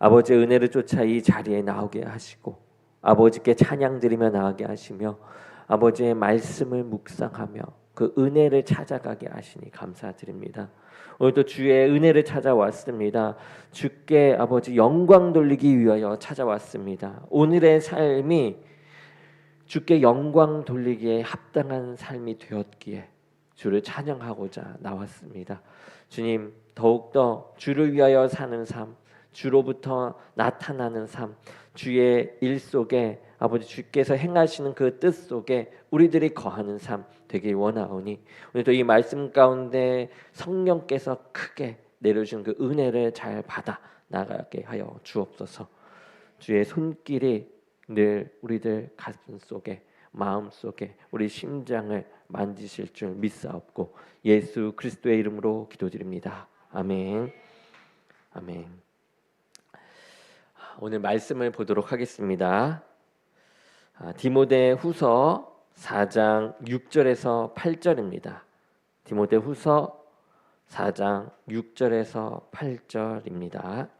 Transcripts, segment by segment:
아버지의 은혜를 쫓아 이 자리에 나오게 하시고 아버지께 찬양 드리며 나가게 하시며 아버지의 말씀을 묵상하며 그 은혜를 찾아가게 하시니 감사드립니다. 오늘도 주의 은혜를 찾아왔습니다. 주께 아버지 영광 돌리기 위하여 찾아왔습니다. 오늘의 삶이 주께 영광 돌리기에 합당한 삶이 되었기에 주를 찬양하고자 나왔습니다. 주님 더욱더 주를 위하여 사는 삶, 주로부터 나타나는 삶, 주의 일 속에 아버지 주께서 행하시는 그 뜻 속에 우리들이 거하는 삶 되길 원하오니 오늘도 이 말씀 가운데 성령께서 크게 내려준 그 은혜를 잘 받아 나가게 하여 주옵소서. 주의 손길이 늘 우리들 가슴 속에 마음 속에 우리 심장을 만지실 줄 믿사옵고 예수 그리스도의 이름으로 기도드립니다. 아멘. 아멘. 오늘 말씀을 보도록 하겠습니다. 아, 디모데 후서 4장 6절에서 8절입니다. 디모데 후서 4장 6절에서 8절입니다.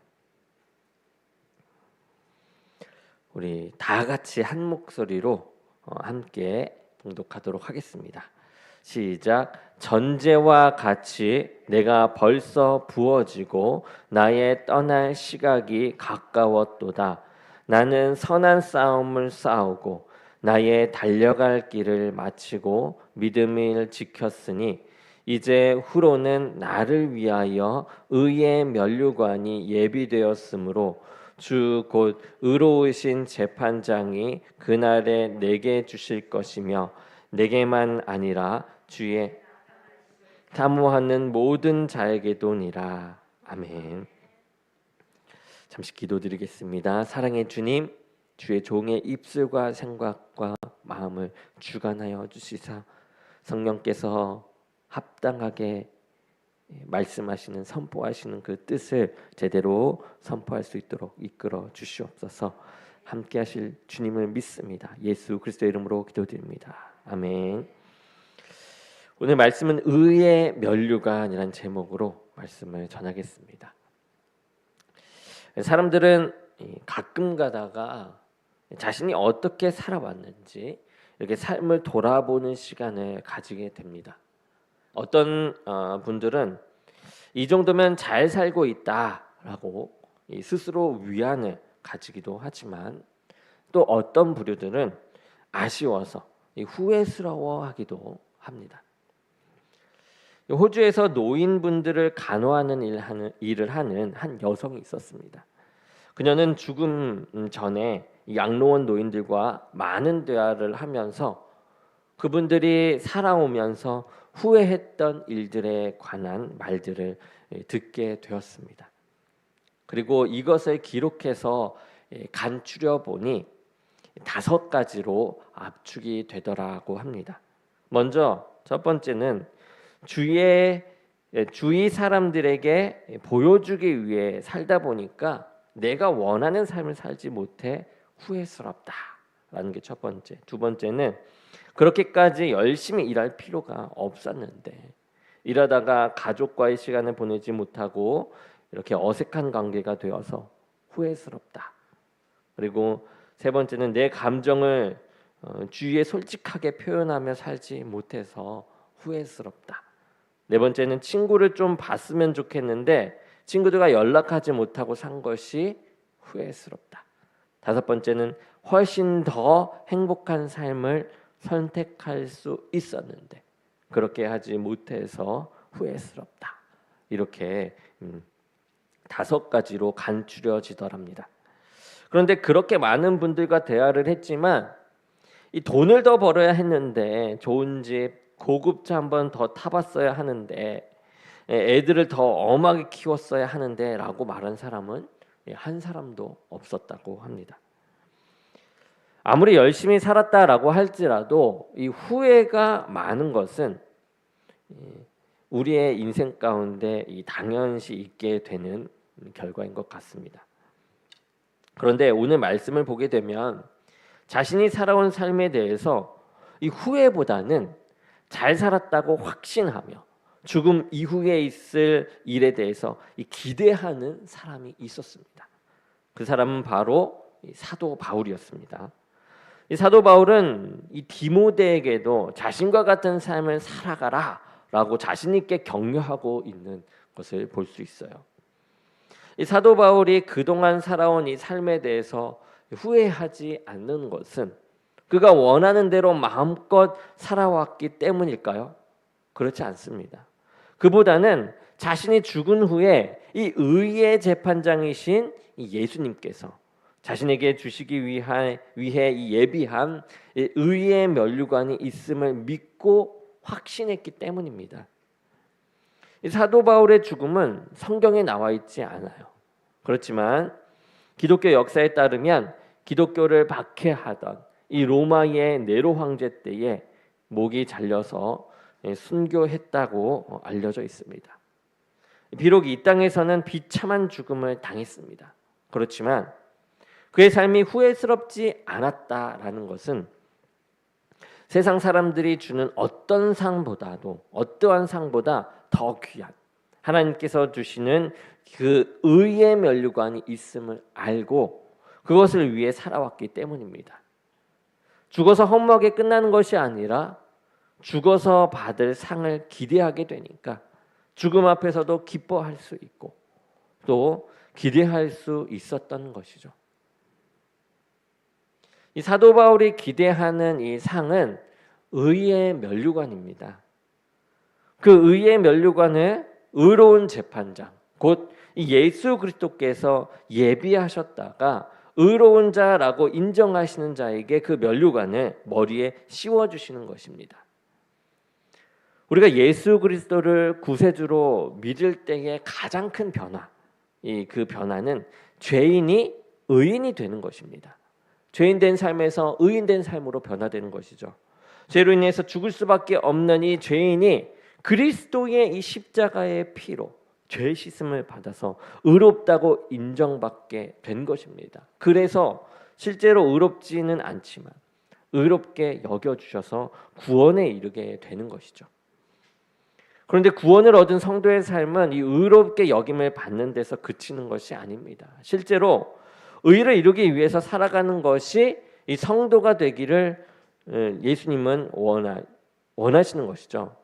우리 다 같이 한 목소리로 어, 함께 봉독하도록 하겠습니다. 시작. 전제와 같이 내가 벌써 부어지고 나의 떠날 시각이 가까웠도다. 나는 선한 싸움을 싸우고 나의 달려갈 길을 마치고 믿음을 지켰으니 이제 후로는 나를 위하여 의의 면류관이 예비되었으므로 주 곧 의로우신 재판장이 그날에 내게 주실 것이며 내게만 아니라 주의 탐호하는 모든 자에게도니라. 아멘. 잠시 기도드리겠습니다. 사랑의 주님, 주의 종의 입술과 생각과 마음을 주관하여 주시사 성령께서 합당하게 말씀하시는 선포하시는 그 뜻을 제대로 선포할 수 있도록 이끌어 주시옵소서. 함께 하실 주님을 믿습니다. 예수 그리스도 이름으로 기도드립니다. 아멘. 오늘 말씀은 의의 면류관이라는 제목으로 말씀을 전하겠습니다. 사람들은 가끔 가다가 자신이 어떻게 살아왔는지 이렇게 삶을 돌아보는 시간을 가지게 됩니다. 어떤 어, 분들은 이 정도면 잘 살고 있다라고 스스로 위안을 가지기도 하지만 또 어떤 부류들은 아쉬워서 후회스러워하기도 합니다. 호주에서 노인분들을 간호하는 일을 하는 한 여성이 있었습니다. 그녀는 죽음 전에 양로원 노인들과 많은 대화를 하면서 그분들이 살아오면서 후회했던 일들에 관한 말들을 듣게 되었습니다. 그리고 이것을 기록해서 간추려 보니 다섯 가지로 압축이 되더라고 합니다. 먼저 첫 번째는 주위의 주위 사람들에게 보여주기 위해 살다 보니까 내가 원하는 삶을 살지 못해 후회스럽다라는 게 첫 번째. 두 번째는 그렇게까지 열심히 일할 필요가 없었는데 일하다가 가족과의 시간을 보내지 못하고 이렇게 어색한 관계가 되어서 후회스럽다. 그리고 세 번째는 내 감정을 어, 주위에 솔직하게 표현하며 살지 못해서 후회스럽다. 네 번째는 친구를 좀 봤으면 좋겠는데 친구들과 연락하지 못하고 산 것이 후회스럽다. 다섯 번째는 훨씬 더 행복한 삶을 선택할 수 있었는데 그렇게 하지 못해서 후회스럽다. 이렇게 음, 다섯 가지로 간추려지더랍니다. 그런데 그렇게 많은 분들과 대화를 했지만 이 돈을 더 벌어야 했는데 좋은 집 고급차 한번 더 타봤어야 하는데 애들을 더 엄하게 키웠어야 하는데라고 말한 사람은 한 사람도 없었다고 합니다. 아무리 열심히 살았다라고 할지라도 이 후회가 많은 것은 우리의 인생 가운데 이 당연시 있게 되는 결과인 것 같습니다. 그런데 오늘 말씀을 보게 되면 자신이 살아온 삶에 대해서 이 후회보다는 잘 살았다고 확신하며 죽음 이후에 있을 일에 대해서 기대하는 사람이 있었습니다. 그 사람은 바로 이 사도 바울이었습니다. 이 사도 바울은 이 디모데에게도 자신과 같은 삶을 살아가라라고 자신 있게 격려하고 있는 것을 볼 수 있어요. 이 사도 바울이 그동안 살아온 이 삶에 대해서 후회하지 않는 것은 그가 원하는 대로 마음껏 살아왔기 때문일까요? 그렇지 않습니다. 그보다는 자신이 죽은 후에 이 의의 재판장이신 이 예수님께서 자신에게 주시기 위해 이 예비한 이 의의 면류관이 있음을 믿고 확신했기 때문입니다. 이 사도 바울의 죽음은 성경에 나와 있지 않아요. 그렇지만 기독교 역사에 따르면 기독교를 박해하던 이 로마의 네로 황제 때에 목이 잘려서 예, 순교했다고 알려져 있습니다. 비록 이 땅에서는 비참한 죽음을 당했습니다. 그렇지만 그의 삶이 후회스럽지 않았다라는 것은 세상 사람들이 주는 어떤 상보다도 어떠한 상보다 더 귀한 하나님께서 주시는 그 의의 면류관이 있음을 알고 그것을 위해 살아왔기 때문입니다. 죽어서 헛먹에 끝나는 것이 아니라 죽어서 받을 상을 기대하게 되니까 죽음 앞에서도 기뻐할 수 있고 또 기대할 수 있었던 것이죠. 이 사도 바울이 기대하는 이 상은 의의 면류관입니다. 그 의의 면류관을 의로운 재판장 곧 예수 그리스도께서 예비하셨다가 의로운 자라고 인정하시는 자에게 그 면류관을 머리에 씌워 주시는 것입니다. 우리가 예수 그리스도를 구세주로 믿을 때의 가장 큰 변화, 이 그 변화는 죄인이 의인이 되는 것입니다. 죄인된 삶에서 의인된 삶으로 변화되는 것이죠. 죄로 인해서 죽을 수밖에 없는 이 죄인이 그리스도의 이 십자가의 피로 죄 씻음을 받아서 의롭다고 인정받게 된 것입니다. 그래서 실제로 의롭지는 않지만 의롭게 여겨 주셔서 구원에 이르게 되는 것이죠. 그런데 구원을 얻은 성도의 삶은 이 의롭게 여김을 받는 데서 그치는 것이 아닙니다. 실제로 의를 이루기 위해서 살아가는 것이 이 성도가 되기를 어, 예수님은 원하, 원하시는 것이죠.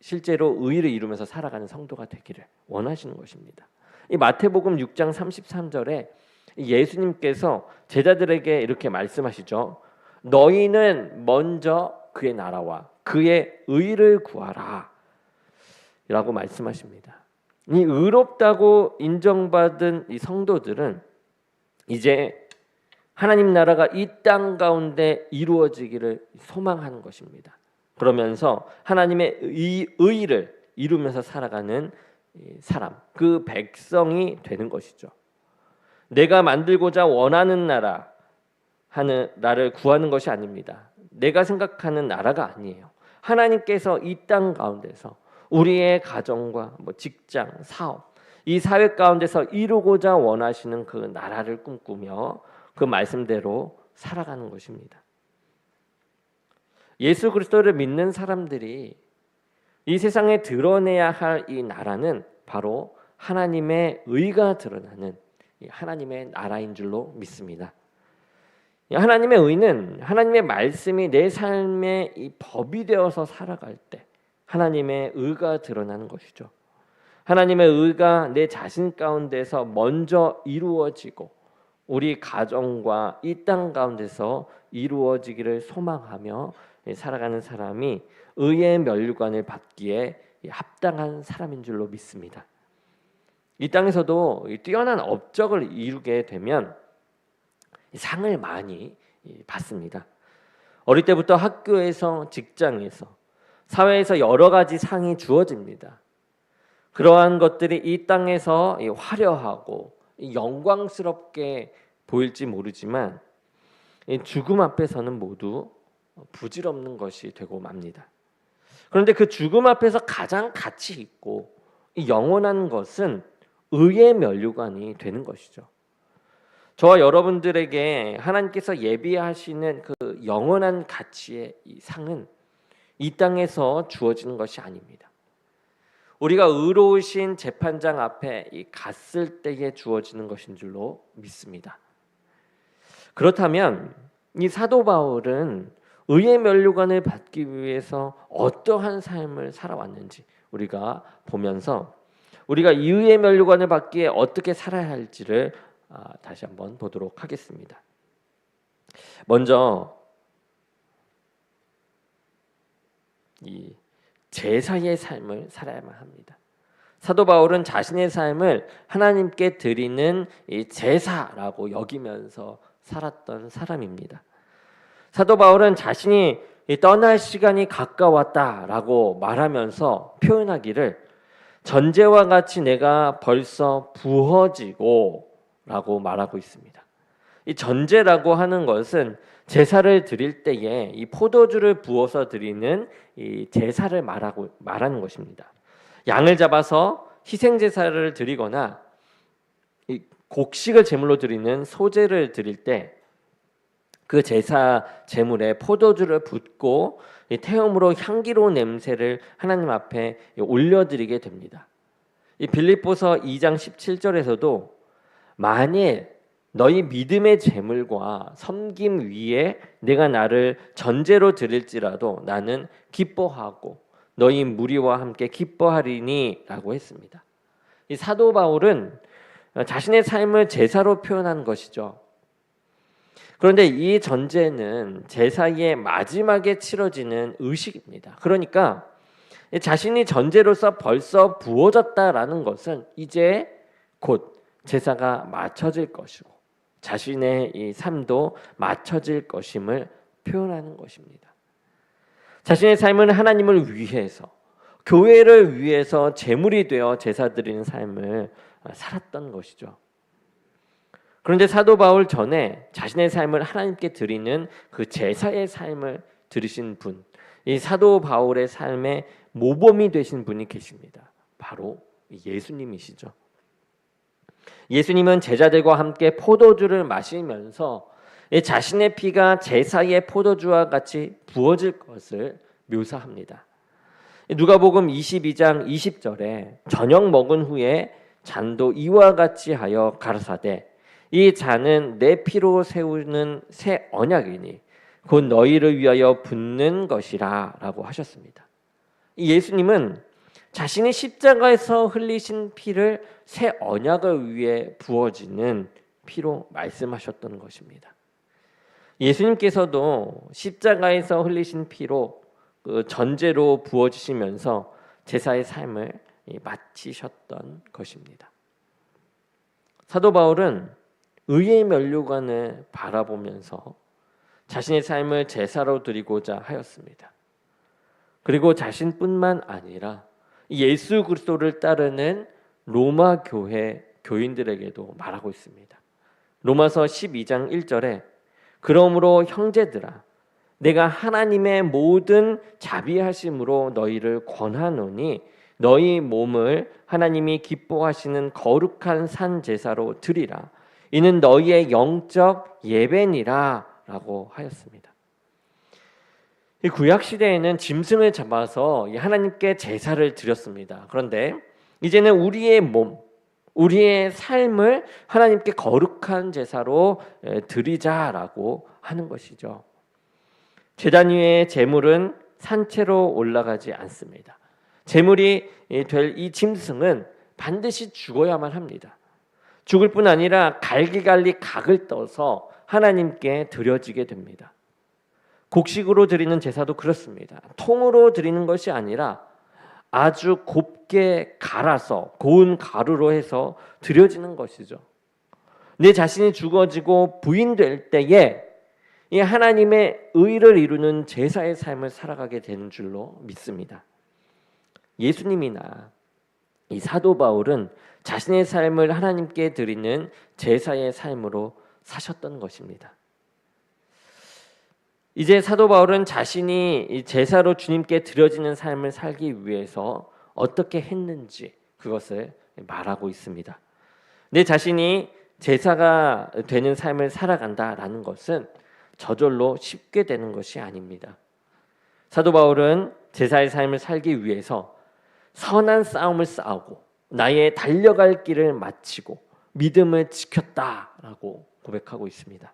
실제로 의를 이루면서 살아가는 성도가 되기를 원하시는 것입니다. 이 마태복음 6장 33절에 예수님께서 제자들에게 이렇게 말씀하시죠. 너희는 먼저 그의 나라와 그의 의를 구하라. 라고 말씀하십니다. 이 의롭다고 인정받은 이 성도들은 이제 하나님 나라가 이 땅 가운데 이루어지기를 소망하는 것입니다. 그러면서 하나님의 의, 의를 이루면서 살아가는 사람, 그 백성이 되는 것이죠. 내가 만들고자 원하는 나라 하는 나를 구하는 것이 아닙니다. 내가 생각하는 나라가 아니에요. 하나님께서 이 땅 가운데서 우리의 가정과 뭐 직장, 사업, 이 사회 가운데서 이루고자 원하시는 그 나라를 꿈꾸며 그 말씀대로 살아가는 것입니다. 예수 그리스도를 믿는 사람들이 이 세상에 드러내야 할 이 나라는 바로 하나님의 의가 드러나는 하나님의 나라인 줄로 믿습니다. 하나님의 의는 하나님의 말씀이 내 삶의 이 법이 되어서 살아갈 때 하나님의 의가 드러나는 것이죠. 하나님의 의가 내 자신 가운데서 먼저 이루어지고 우리 가정과 이 땅 가운데서 이루어지기를 소망하며 살아가는 사람이 의의 면류관을 받기에 합당한 사람인 줄로 믿습니다. 이 땅에서도 뛰어난 업적을 이루게 되면 상을 많이 받습니다. 어릴 때부터 학교에서 직장에서 사회에서 여러 가지 상이 주어집니다. 그러한 것들이 이 땅에서 화려하고 영광스럽게 보일지 모르지만 죽음 앞에서는 모두 부질없는 것이 되고 맙니다. 그런데 그 죽음 앞에서 가장 가치 있고 영원한 것은 의의 면류관이 되는 것이죠. 저와 여러분들에게 하나님께서 예비하시는 그 영원한 가치의 이 상은 이 땅에서 주어지는 것이 아닙니다. 우리가 의로우신 재판장 앞에 이 갔을 때에 주어지는 것인 줄로 믿습니다. 그렇다면 이 사도 바울은 의의 면류관을 받기 위해서 어떠한 삶을 살아왔는지 우리가 보면서 우리가 이 의의 면류관을 받기에 어떻게 살아야 할지를 아, 다시 한번 보도록 하겠습니다. 먼저 이 제사의 삶을 살아야만 합니다. 사도 바울은 자신의 삶을 하나님께 드리는 이 제사라고 여기면서 살았던 사람입니다. 사도 바울은 자신이 떠날 시간이 가까웠다라고 말하면서 표현하기를 전제와 같이 내가 벌써 부어지고 라고 말하고 있습니다. 이 전제라고 하는 것은 제사를 드릴 때에 이 포도주를 부어서 드리는 이 제사를 말하고 말하는 것입니다. 양을 잡아서 희생 제사를 드리거나 이 곡식을 제물로 드리는 소제를 드릴 때 그 제사 제물에 포도주를 붓고 태움으로 향기로운 냄새를 하나님 앞에 올려드리게 됩니다. 이 빌립보서 2장 17절에서도 만일 너희 믿음의 재물과 섬김 위에 내가 나를 전제로 드릴지라도 나는 기뻐하고 너희 무리와 함께 기뻐하리니라고 했습니다. 이 사도 바울은 자신의 삶을 제사로 표현한 것이죠. 그런데 이 전제는 제사의 마지막에 치러지는 의식입니다. 그러니까 자신이 전제로서 벌써 부어졌다라는 것은 이제 곧 제사가 맞춰질 것이고 자신의 이 삶도 맞춰질 것임을 표현하는 것입니다. 자신의 삶은 하나님을 위해서 교회를 위해서 제물이 되어 제사 드리는 삶을 살았던 것이죠. 그런데 사도 바울 전에 자신의 삶을 하나님께 드리는 그 제사의 삶을 들으신 분, 이 사도 바울의 삶의 모범이 되신 분이 계십니다. 바로 예수님이시죠. 예수님은 제자들과 함께 포도주를 마시면서 자신의 피가 제사의 포도주와 같이 부어질 것을 묘사합니다. 누가복음 22장 20절에 저녁 먹은 후에 잔도 이와 같이 하여 가르사대 이 잔은 내 피로 세우는 새 언약이니 곧 너희를 위하여 붓는 것이라라고 하셨습니다. 예수님은 자신이 십자가에서 흘리신 피를 새 언약을 위해 부어지는 피로 말씀하셨던 것입니다. 예수님께서도 십자가에서 흘리신 피로 그 전제로 부어지시면서 제사의 삶을 마치셨던 것입니다. 사도 바울은 의의 면류관을 바라보면서 자신의 삶을 제사로 드리고자 하였습니다. 그리고 자신뿐만 아니라 예수 그리스도를 따르는 로마 교회 교인들에게도 말하고 있습니다. 로마서 12장 1절에 그러므로 형제들아 내가 하나님의 모든 자비하심으로 너희를 권하노니 너희 몸을 하나님이 기뻐하시는 거룩한 산 제사로 드리라 이는 너희의 영적 예배니라라고 하였습니다. 이 구약 시대에는 짐승을 잡아서 하나님께 제사를 드렸습니다. 그런데 이제는 우리의 몸, 우리의 삶을 하나님께 거룩한 제사로 드리자라고 하는 것이죠. 제단 위의 제물은 산채로 올라가지 않습니다. 제물이 될 이 짐승은 반드시 죽어야만 합니다. 죽을 뿐 아니라 갈기갈리 각을 떠서 하나님께 드려지게 됩니다. 곡식으로 드리는 제사도 그렇습니다. 통으로 드리는 것이 아니라 아주 곱게 갈아서 고운 가루로 해서 드려지는 것이죠. 내 자신이 죽어지고 부인될 때에 이 하나님의 의를 이루는 제사의 삶을 살아가게 되는 줄로 믿습니다. 예수님이나 이 사도 바울은 자신의 삶을 하나님께 드리는 제사의 삶으로 사셨던 것입니다. 이제 사도 바울은 자신이 제사로 주님께 드려지는 삶을 살기 위해서 어떻게 했는지 그것을 말하고 있습니다. 내 자신이 제사가 되는 삶을 살아간다라는 것은 저절로 쉽게 되는 것이 아닙니다. 사도 바울은 제사의 삶을 살기 위해서 선한 싸움을 싸우고 나의 달려갈 길을 마치고 믿음을 지켰다라고 고백하고 있습니다.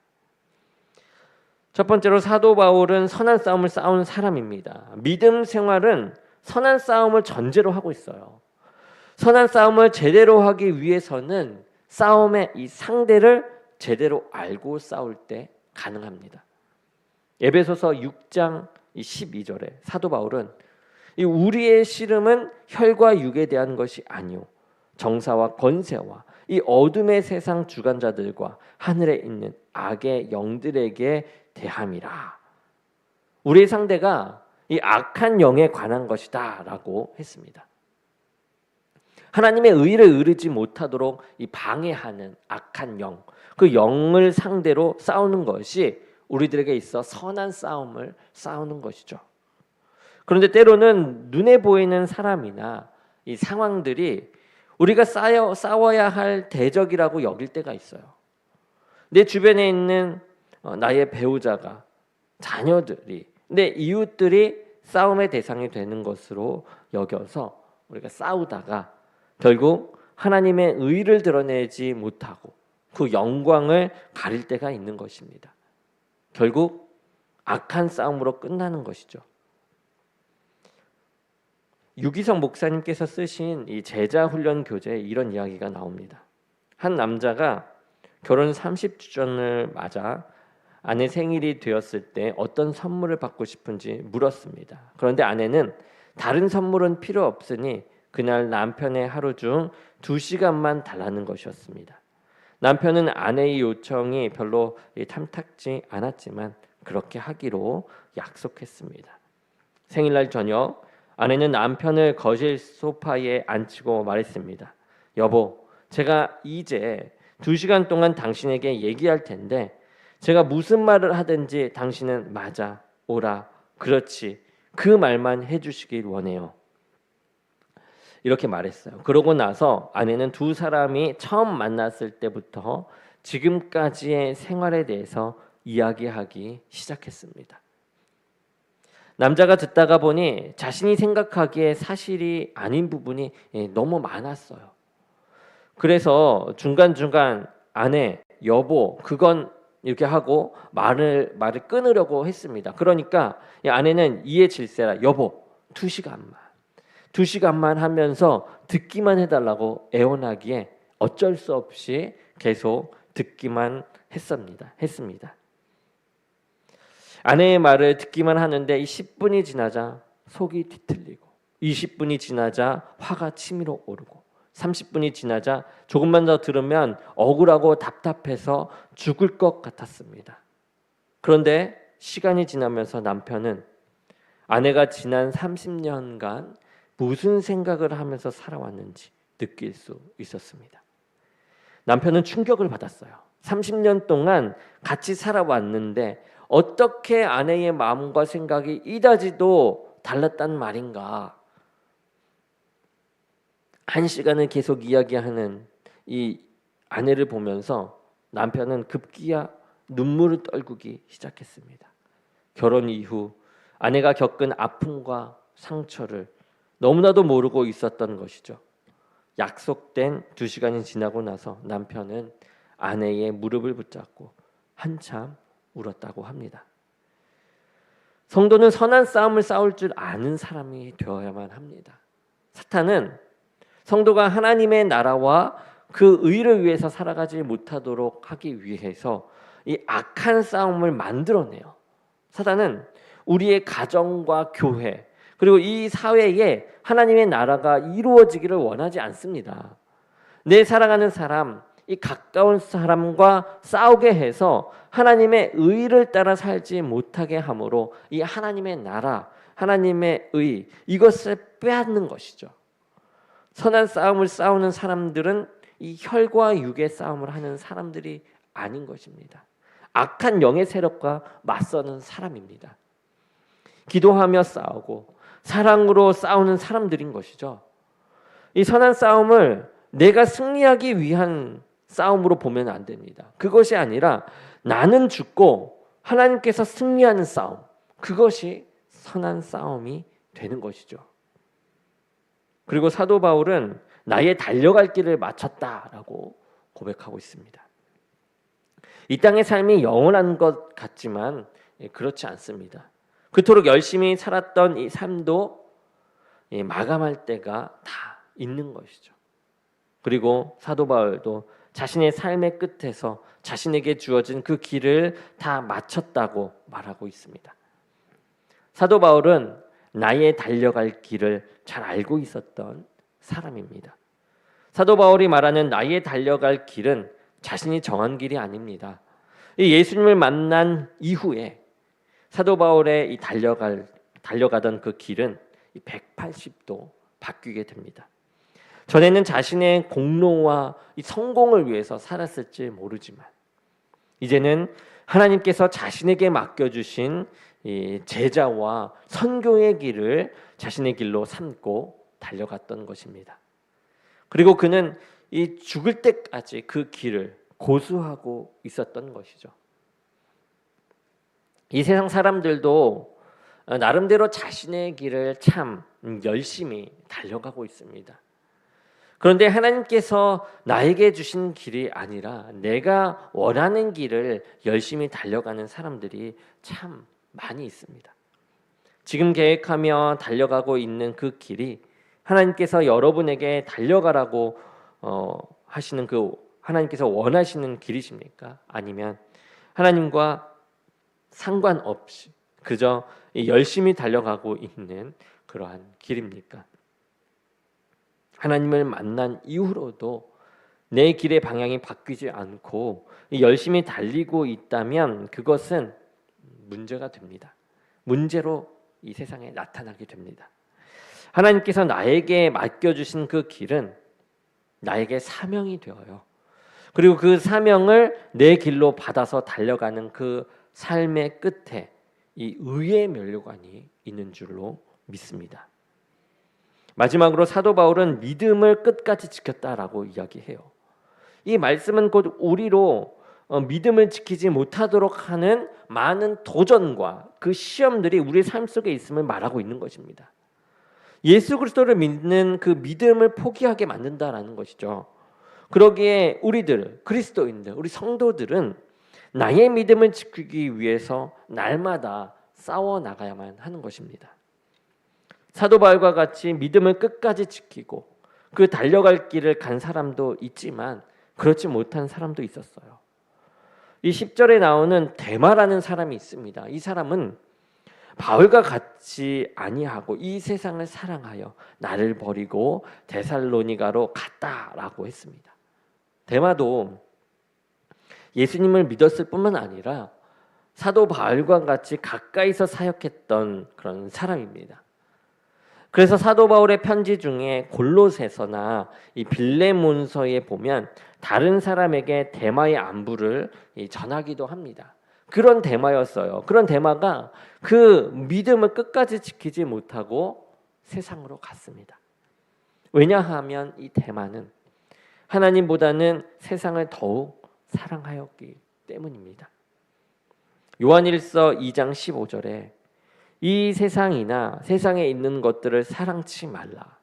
첫 번째로 사도 바울은 선한 싸움을 싸우는 사람입니다. 믿음 생활은 선한 싸움을 전제로 하고 있어요. 선한 싸움을 제대로 하기 위해서는 싸움의 이 상대를 제대로 알고 싸울 때 가능합니다. 에베소서 6장 12절에 사도 바울은 이 우리의 씨름은 혈과 육에 대한 것이 아니요 정사와 권세와 이 어둠의 세상 주관자들과 하늘에 있는 악의 영들에게 대함이라. 우리의 상대가 이 악한 영에 관한 것이다라고 했습니다. 하나님의 의를 이루지 못하도록 이 방해하는 악한 영, 그 영을 상대로 싸우는 것이 우리들에게 있어 선한 싸움을 싸우는 것이죠. 그런데 때로는 눈에 보이는 사람이나 이 상황들이 우리가 싸여, 싸워야 할 대적이라고 여길 때가 있어요. 내 주변에 있는 어, 나의 배우자가 자녀들이 내 이웃들이 싸움의 대상이 되는 것으로 여겨서 우리가 싸우다가 결국 하나님의 의를 드러내지 못하고 그 영광을 가릴 때가 있는 것입니다. 결국 악한 싸움으로 끝나는 것이죠. 유기성 목사님께서 쓰신 이 제자 훈련 교재에 이런 이야기가 나옵니다. 한 남자가 결혼 30주년을 맞아 아내 생일이 되었을 때 어떤 선물을 받고 싶은지 물었습니다. 그런데 아내는 다른 선물은 필요 없으니 그날 남편의 하루 중두 시간만 달라는 것이었습니다. 남편은 아내의 요청이 별로 탐탁지 않았지만 그렇게 하기로 약속했습니다. 생일날 저녁 아내는 남편을 거실 소파에 앉히고 말했습니다. 여보, 제가 이제 두 시간 동안 당신에게 얘기할 텐데 제가 무슨 말을 하든지 당신은 맞아, 오라, 그렇지 그 말만 해주시길 원해요. 이렇게 말했어요. 그러고 나서 아내는 두 사람이 처음 만났을 때부터 지금까지의 생활에 대해서 이야기하기 시작했습니다. 남자가 듣다가 보니 자신이 생각하기에 사실이 아닌 부분이 예, 너무 많았어요. 그래서 중간중간 아내, 여보, 그건 이렇게 하고 말을 말을 끊으려고 했습니다. 그러니까 이 아내는 이해 질세라 여보 두 시간만 두 시간만 하면서 듣기만 해달라고 애원하기에 어쩔 수 없이 계속 듣기만 했습니다. 했습니다. 아내의 말을 듣기만 하는데 이 10분이 지나자 속이 뒤틀리고 20분이 지나자 화가 치밀어 오르고 30분이 지나자 조금만 더 들으면 억울하고 답답해서 죽을 것 같았습니다. 그런데 시간이 지나면서 남편은 아내가 지난 30년간 무슨 생각을 하면서 살아왔는지 느낄 수 있었습니다. 남편은 충격을 받았어요. 30년 동안 같이 살아왔는데 어떻게 아내의 마음과 생각이 이다지도 달랐단 말인가? 한 시간을 계속 이야기하는 이 아내를 보면서 남편은 급기야 눈물을 떨구기 시작했습니다. 결혼 이후 아내가 겪은 아픔과 상처를 너무나도 모르고 있었던 것이죠. 약속된 두 시간이 지나고 나서 남편은 아내의 무릎을 붙잡고 한참 울었다고 합니다. 성도는 선한 싸움을 싸울 줄 아는 사람이 되어야만 합니다. 사탄은 성도가 하나님의 나라와 그 의를 위해서 살아가지 못하도록 하기 위해서 이 악한 싸움을 만들어내요. 사단은 우리의 가정과 교회 그리고 이 사회에 하나님의 나라가 이루어지기를 원하지 않습니다. 내 사랑하는 사람, 이 가까운 사람과 싸우게 해서 하나님의 의를 따라 살지 못하게 함으로 이 하나님의 나라, 하나님의 의 이것을 빼앗는 것이죠. 선한 싸움을 싸우는 사람들은 이 혈과 육의 싸움을 하는 사람들이 아닌 것입니다. 악한 영의 세력과 맞서는 사람입니다. 기도하며 싸우고 사랑으로 싸우는 사람들인 것이죠. 이 선한 싸움을 내가 승리하기 위한 싸움으로 보면 안 됩니다. 그것이 아니라 나는 죽고 하나님께서 승리하는 싸움. 그것이 선한 싸움이 되는 것이죠. 그리고 사도 바울은 나의 달려갈 길을 마쳤다라고 고백하고 있습니다. 이 땅의 삶이 영원한 것 같지만 예, 그렇지 않습니다. 그토록 열심히 살았던 이 삶도 예, 마감할 때가 다 있는 것이죠. 그리고 사도 바울도 자신의 삶의 끝에서 자신에게 주어진 그 길을 다 마쳤다고 말하고 있습니다. 사도 바울은 나의 달려갈 길을 잘 알고 있었던 사람입니다. 사도 바울이 말하는 나의 달려갈 길은 자신이 정한 길이 아닙니다. 이 예수님을 만난 이후에 사도 바울의 이 달려갈 달려가던 그 길은 180도 바뀌게 됩니다. 전에는 자신의 공로와 이 성공을 위해서 살았을지 모르지만 이제는 하나님께서 자신에게 맡겨주신 이 제자와 선교의 길을 자신의 길로 삼고 달려갔던 것입니다. 그리고 그는 이 죽을 때까지 그 길을 고수하고 있었던 것이죠. 이 세상 사람들도 나름대로 자신의 길을 참 열심히 달려가고 있습니다. 그런데 하나님께서 나에게 주신 길이 아니라 내가 원하는 길을 열심히 달려가는 사람들이 참 많이 있습니다. 지금 계획하며 달려가고 있는 그 길이 하나님께서 여러분에게 달려가라고 어, 하시는 그 하나님께서 원하시는 길이십니까? 아니면 하나님과 상관없이 그저 열심히 달려가고 있는 그러한 길입니까? 하나님을 만난 이후로도 내 길의 방향이 바뀌지 않고 열심히 달리고 있다면 그것은 문제가 됩니다. 문제로 이 세상에 나타나게 됩니다. 하나님께서 나에게 맡겨주신 그 길은 나에게 사명이 되어요. 그리고 그 사명을 내 길로 받아서 달려가는 그 삶의 끝에 이 의의 면류관이 있는 줄로 믿습니다. 마지막으로 사도 바울은 믿음을 끝까지 지켰다라고 이야기해요. 이 말씀은 곧 우리로 어, 믿음을 지키지 못하도록 하는 많은 도전과 그 시험들이 우리의 삶 속에 있음을 말하고 있는 것입니다. 예수 그리스도를 믿는 그 믿음을 포기하게 만든다라는 것이죠. 그러기에 우리들 그리스도인들 우리 성도들은 나의 믿음을 지키기 위해서 날마다 싸워 나가야만 하는 것입니다. 사도 바울과 같이 믿음을 끝까지 지키고 그 달려갈 길을 간 사람도 있지만 그렇지 못한 사람도 있었어요. 이 10절에 나오는 대마라는 사람이 있습니다. 이 사람은 바울과 같이 아니하고 이 세상을 사랑하여 나를 버리고 데살로니가로 갔다라고 했습니다. 대마도 예수님을 믿었을 뿐만 아니라 사도 바울과 같이 가까이서 사역했던 그런 사람입니다. 그래서 사도 바울의 편지 중에 골로새서나 이 빌레몬서에 보면 다른 사람에게 대마의 안부를 전하기도 합니다. 그런 대마였어요. 그런 대마가 그 믿음을 끝까지 지키지 못하고 세상으로 갔습니다. 왜냐하면 이 대마는 하나님보다는 세상을 더욱 사랑하였기 때문입니다. 요한일서 2장 15절에 이 세상이나 세상에 있는 것들을 사랑치 말라.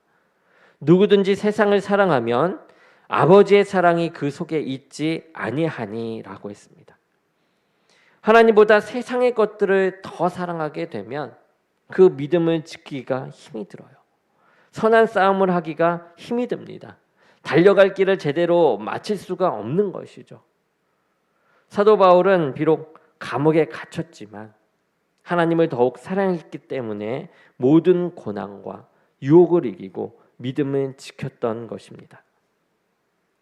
누구든지 세상을 사랑하면 아버지의 사랑이 그 속에 있지 아니하니라고 했습니다. 하나님보다 세상의 것들을 더 사랑하게 되면 그 믿음을 지키기가 힘이 들어요. 선한 싸움을 하기가 힘이 듭니다. 달려갈 길을 제대로 마칠 수가 없는 것이죠. 사도 바울은 비록 감옥에 갇혔지만 하나님을 더욱 사랑했기 때문에 모든 고난과 유혹을 이기고 믿음을 지켰던 것입니다.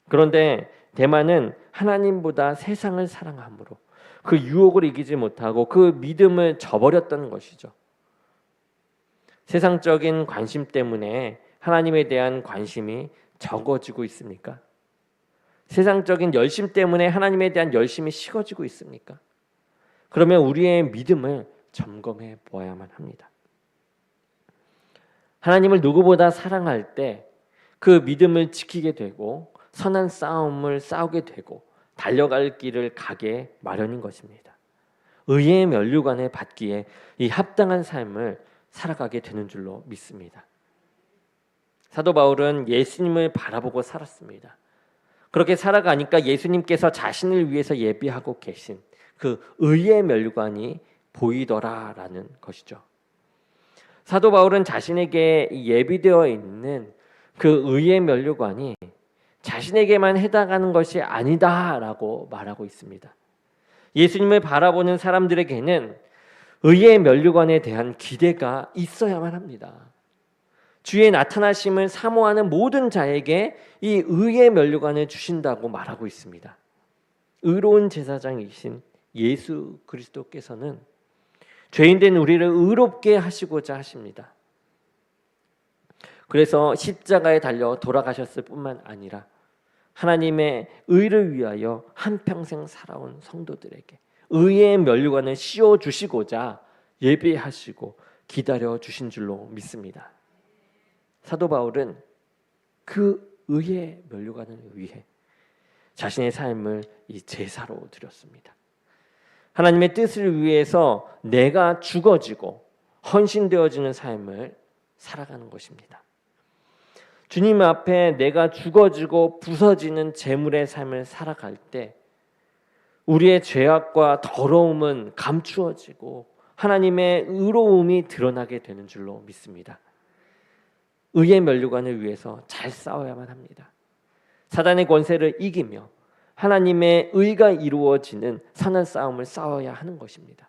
그런데 대만은 하나님보다 세상을 사랑함으로 그 유혹을 이기지 못하고 그 믿음을 저버렸던 것이죠. 세상적인 관심 때문에 하나님에 대한 관심이 적어지고 있습니까? 세상적인 열심 때문에 하나님에 대한 열심이 식어지고 있습니까? 그러면 우리의 믿음을 점검해 보아야만 합니다. 하나님을 누구보다 사랑할 때 그 믿음을 지키게 되고 선한 싸움을 싸우게 되고 달려갈 길을 가게 마련인 것입니다. 의의 면류관을 받기에 이 합당한 삶을 살아가게 되는 줄로 믿습니다. 사도 바울은 예수님을 바라보고 살았습니다. 그렇게 살아가니까 예수님께서 자신을 위해서 예비하고 계신 그 의의 멸관이 보이더라라는 것이죠. 사도 바울은 자신에게 예비되어 있는 그 의의 면류관이 자신에게만 해당하는 것이 아니다라고 말하고 있습니다. 예수님을 바라보는 사람들에게는 의의 면류관에 대한 기대가 있어야만 합니다. 주의 나타나심을 사모하는 모든 자에게 이 의의 면류관을 주신다고 말하고 있습니다. 의로운 제사장이신 예수 그리스도께서는 죄인된 우리를 의롭게 하시고자 하십니다. 그래서 십자가에 달려 돌아가셨을 뿐만 아니라 하나님의 의를 위하여 한평생 살아온 성도들에게 의의 면류관을 씌워 주시고자 예배하시고 기다려 주신 줄로 믿습니다. 사도 바울은 그 의의 면류관을 위해 자신의 삶을 이 제사로 드렸습니다. 하나님의 뜻을 위해서 내가 죽어지고 헌신되어지는 삶을 살아가는 것입니다. 주님 앞에 내가 죽어지고 부서지는 재물의 삶을 살아갈 때 우리의 죄악과 더러움은 감추어지고 하나님의 의로움이 드러나게 되는 줄로 믿습니다. 의의 면류관을 위해서 잘 싸워야만 합니다. 사단의 권세를 이기며 하나님의 의가 이루어지는 선한 싸움을 싸워야 하는 것입니다.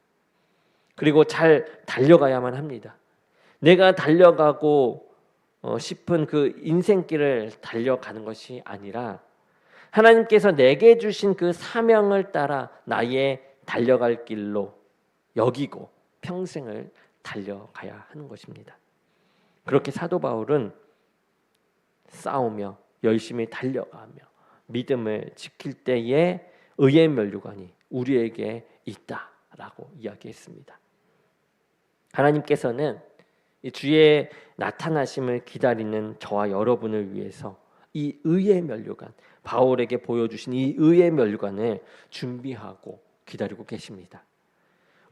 그리고 잘 달려가야만 합니다. 내가 달려가고 어, 싶은 그 인생길을 달려가는 것이 아니라 하나님께서 내게 주신 그 사명을 따라 나의 달려갈 길로 여기고 평생을 달려가야 하는 것입니다. 그렇게 사도 바울은 싸우며 열심히 달려가며 믿음을 지킬 때에 의의 면류관이 우리에게 있다라고 이야기했습니다. 하나님께서는 주의 나타나심을 기다리는 저와 여러분을 위해서 이 의의 면류관 바울에게 보여주신 이 의의 면류관을 준비하고 기다리고 계십니다.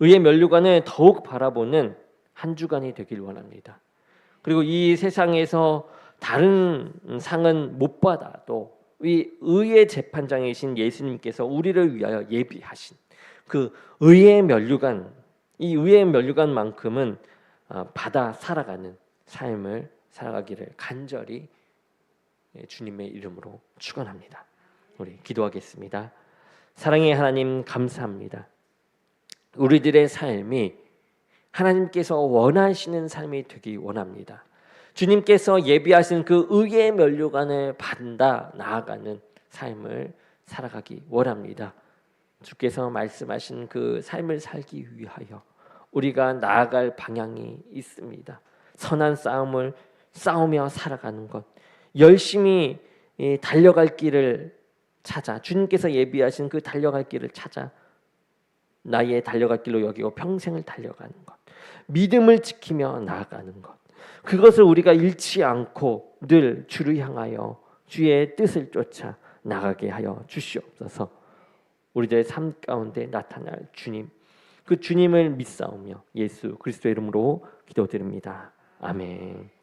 의의 면류관을 더욱 바라보는 한 주간이 되길 원합니다. 그리고 이 세상에서 다른 상은 못 받아도 이 의의 재판장이신 예수님께서 우리를 위하여 예비하신 그 의의 면류관 이 의의 면류관만큼은 어, 받아 살아가는 삶을 살아가기를 간절히 예, 주님의 이름으로 축원합니다. 우리 기도하겠습니다. 사랑의 하나님 감사합니다. 우리들의 삶이 하나님께서 원하시는 삶이 되기 원합니다. 주님께서 예비하신 그 의의 면류관을 받아 나아가는 삶을 살아가기 원합니다. 주께서 말씀하신 그 삶을 살기 위하여 우리가 나아갈 방향이 있습니다. 선한 싸움을 싸우며 살아가는 것, 열심히 달려갈 길을 찾아 주님께서 예비하신 그 달려갈 길을 찾아 나의 달려갈 길로 여기고 평생을 달려가는 것, 믿음을 지키며 나아가는 것, 그것을 우리가 잃지 않고 늘 주를 향하여 주의 뜻을 쫓아 나가게 하여 주시옵소서. 우리들의 삶 가운데 나타날 주님 그 주님을 믿사오며 예수 그리스도의 이름으로 기도드립니다. 아멘.